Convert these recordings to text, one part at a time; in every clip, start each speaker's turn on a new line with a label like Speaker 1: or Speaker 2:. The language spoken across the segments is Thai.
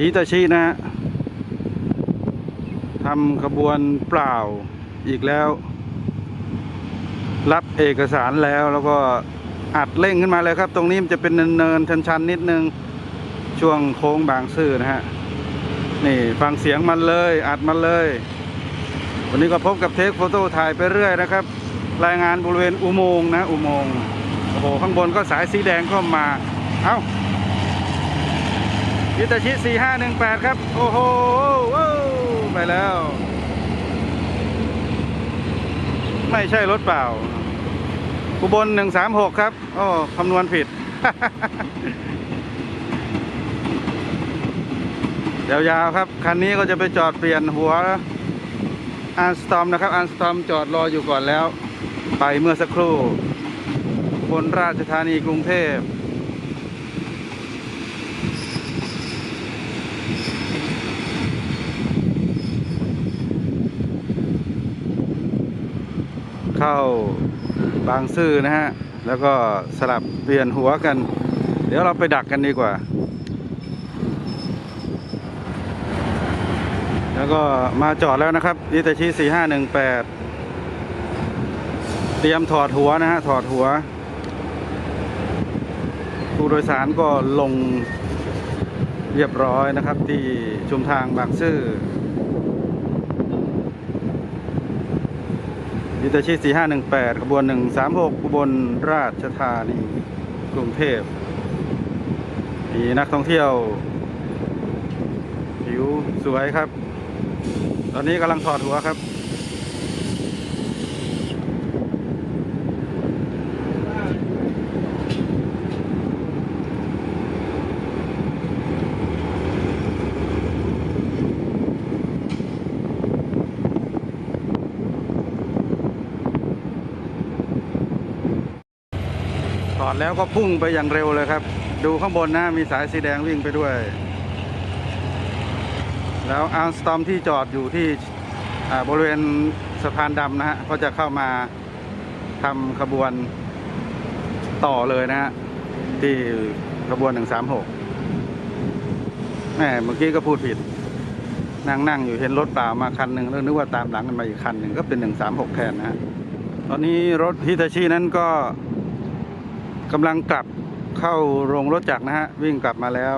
Speaker 1: ฮิตาชินะฮะทำขบวนเปล่าอีกแล้ว รับเอกสารแล้วแล้วก็อัดเร่งขึ้นมาเลยครับ ตรงนี้มันจะเป็นเนินๆชันๆนิดนึง ช่วงโค้งบางซื่อนะฮะ นี่ฟังเสียงมันเลย อัดมันเลย วันนี้ก็พบกับเทคโฟโต้ถ่ายไปเรื่อยนะครับ รายงานบริเวณอุโมงค์นะ อุโมงค์โอ้โห ข้างบนก็สายสีแดงเข้ามา เอ้า ยิตาชิ4518 ครับ โอ้โหว้าวไปแล้ว ไม่ใช่รถเปล่า อุบล 136 ครับโอ้คำนวณผิด ยาวๆครับ คันนี้ก็จะไปจอดเปลี่ยนหัวอันสตอมนะครับอันสตอมจอดรออยู่ก่อนแล้ว ไปเมื่อสักครู่บนราชธานีกรุงเทพ เข้าบางซื่อนะฮะ แล้วก็สลับเปลี่ยนหัวกัน เดี๋ยวเราไปดักกันดีกว่า แล้วก็มาจอดแล้วนะครับนิตาชิ4518 เตรียมถอดหัวนะฮะ ถอดหัว ผู้โดยสารก็ลงเรียบร้อยนะครับที่ชุมทางบางซื่อ ดิตาชิ4518ขบวน 136 อุบลราชธานี กรุงเทพ มีนักท่องเที่ยว ผิวสวยครับ ตอนนี้กำลังถอดหัวครับ ดแล้วก็พุ่งไปอย่างเร็วเลยครับ ดูข้างบนนะมีสายสีแดงวิ่งไปด้วย แล้วอาร์สตอมที่จอดอยู่ที่บริเวณสะพานดำนะฮะก็จะเข้ามาทำขบวนต่อเลยนะฮะที่ขบวน 136แหมเมื่อกี้ก็พูดผิด นั่งนั่งอยู่เห็นรถเปล่ามาคันหนึ่งแล้วนึกว่าตามหลังกันมาอีกคันหนึ่งก็เป็น 136 แทนนะฮะตอนนี้รถฮิตาชินั้นก็ กำลังกลับเข้าโรงรถจักรนะฮะ วิ่งกลับมาแล้ว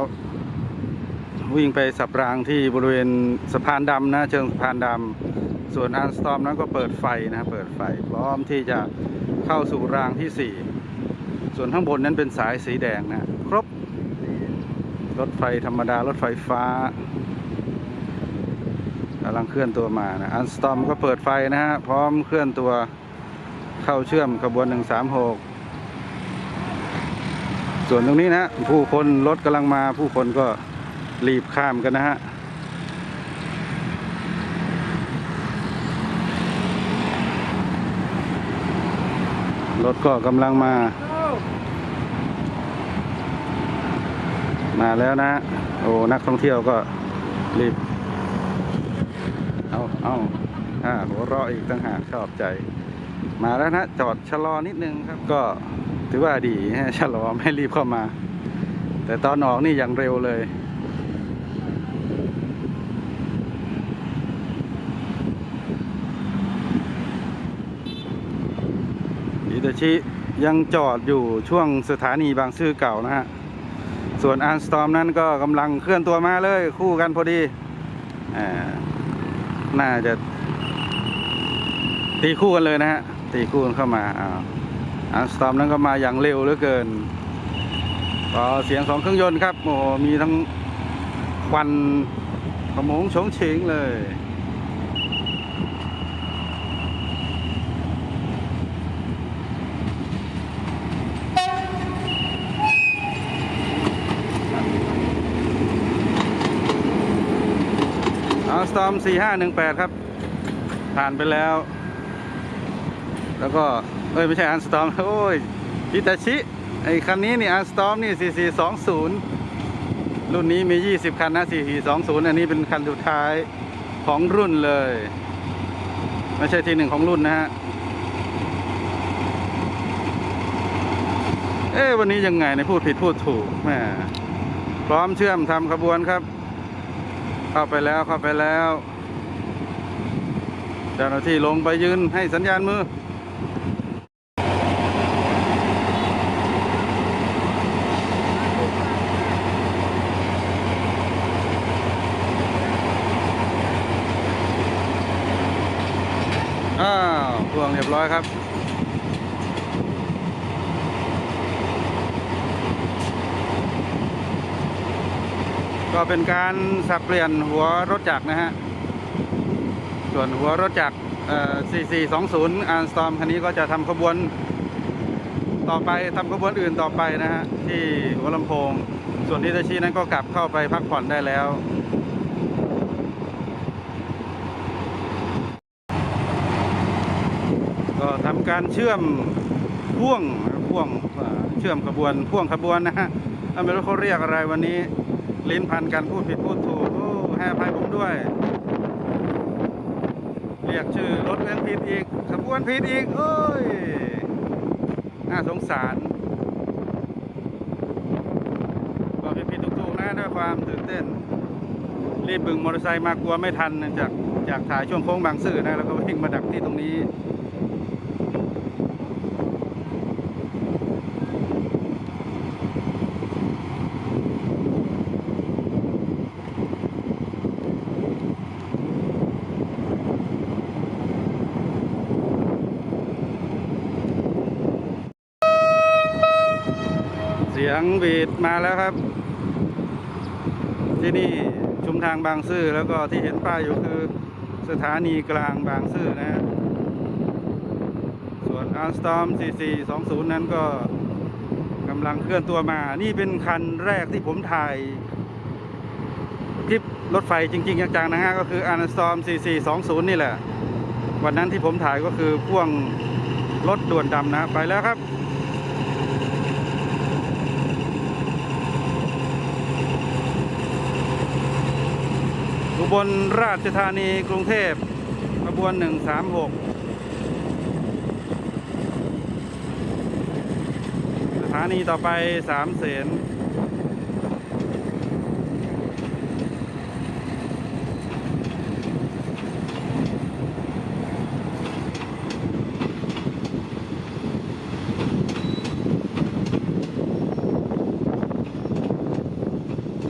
Speaker 1: วิ่งไปสับรางที่บริเวณสะพานดำนะ เชิงสะพานดำส่วนอาร์สตอมนั้นก็เปิดไฟนะ เปิดไฟพร้อมที่จะเข้าสู่รางที่ 4 ส่วนข้างบนนั้นเป็นสายสีแดงนะ ครบ รถไฟธรรมดา รถไฟฟ้ากำลังเคลื่อนตัวมานะอันสตอมก็เปิดไฟนะฮะ พร้อมเคลื่อนตัวเข้าเชื่อมขบวน 136 ส่วนตรงนี้นะผู้คนรถกำลังมาผู้คนก็รีบข้ามกันนะฮะรถก็กำลังมา มาแล้วนะ โอ้นักท่องเที่ยวก็รีบ เอาเอาอ่าหัวเราะอีกตั้งหากชอบใจ มาแล้วนะ จอดชะลอนิดนึงครับก็ ถือว่าดีฮะชะลอไม่รีบเข้ามา แต่ตอนออกนี่อย่างเร็วเลยอิตาชิยังจอดอยู่ช่วงสถานีบางซื่อเก่านะฮะ ส่วนอันสตอมนั้นก็กำลังเคลื่อนตัวมาเลยคู่กันพอดีอ่าน่าจะตีคู่กันเลยนะฮะ ตีคู่กันเข้ามาอ้าว อันสตอมนั้นก็มาอย่างเร็วเหลือเกินพอเสียงของเครื่องยนต์ครับโอ้มีทั้งควันขโมงโฉงเฉงเลยอัสตอม 4518 ครับ ผ่านไปแล้ว แล้วก็ เอ้ย ไม่ใช่อันสตอมโอ้ยฮิตาชิ ไอ้คันนี้นี่อันสตอมนี่ 4420 รุ่นนี้มี 20 คันนะ 4420 อันนี้เป็นคันสุดท้ายของรุ่นเลย ไม่ใช่ที่หนึ่งของรุ่นนะฮะ เอ๊ะวันนี้ยังไงในพูดผิดพูดถูกแม่พร้อมเชื่อมทำขบวนครับ เข้าไปแล้วเข้าไปแล้ว เจ้าหน้าที่ลงไปยืนให้สัญญาณมือาว พวงเรียบร้อยครับก็เป็นการสับเปลี่ยนหัวรถจักรนะฮะ ส่วนหัวรถจักร4420อาร์สตอมคันนี้ก็จะทำขบวนต่อไปทำขบวนอื่นต่อไปนะฮะ ที่หัวลำโพง ส่วนนิตาชีนั้นก็กลับเข้าไปพักผ่อนได้แล้ว ก็ ทำการเชื่อมพ่วงพ่วงเชื่อมขบวนพ่วงขบวนนะฮะไม่รู้เขาเรียกอะไรวันนี้ ลิ้นพันกันพูดผิดพูดถูกโอ้ให้อภัยผมด้วย เรียกชื่อรถเล่นผิดอีก ขบวนผิดอีกโอ้ยน่าสงสารก็ผิดผิดถูกๆนะด้วยความตื่นเต้น รีบบึงมอเตอร์ไซค์มากลัวไม่ทันจากจากถ่ายช่วงโค้งบางซื่อนะแล้วก็วิ่งมาดักที่ตรงนี้ ยงบีดมาแล้วครับ ที่นี่ชุมทางบางซื่อแล้วก็ที่เห็นป้ายอยู่คือสถานีกลางบางซื่อนะฮะส่วนอาร์สตอม4420 นั้นก็กำลังเคลื่อนตัวมา นี่เป็นคันแรกที่ผมถ่ายคลิปรถไฟจริง ๆ จังๆนะฮะ ก็คืออาร์สตอม4420 นี่แหละ วันนั้นที่ผมถ่ายก็คือพ่วงรถด่วนดำนะ ไปแล้วครับ อุบลราชธานีกรุงเทพขบวน 136 สถานีต่อไปสามเสน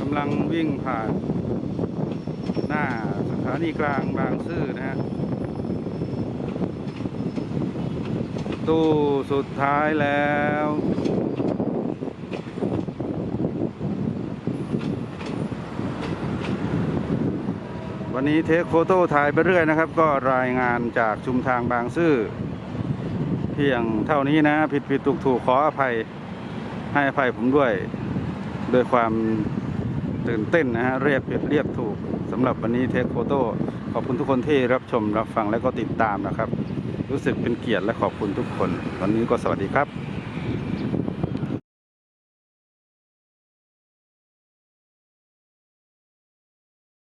Speaker 1: กำลังวิ่งผ่าน หน้าสถานีกลางบางซื่อนะฮะตู้สุดท้ายแล้ววันนี้เทคโฟโต้ถ่ายไปเรื่อยนะครับ ก็รายงานจากชุมทางบางซื่อเพียงเท่านี้นะ ผิดผิดถูกถูกขออภัยให้อภัยผมด้วยด้วยความ ตื่นเต้นนะฮะเรียบผิดเรียบถูกสำหรับวันนี้เทคโฟโต้ขอบคุณทุกคนที่รับชมรับฟังและก็ติดตามนะครับ รู้สึกเป็นเกียรติและขอบคุณทุกคน วันนี้ก็สวัสดีครับ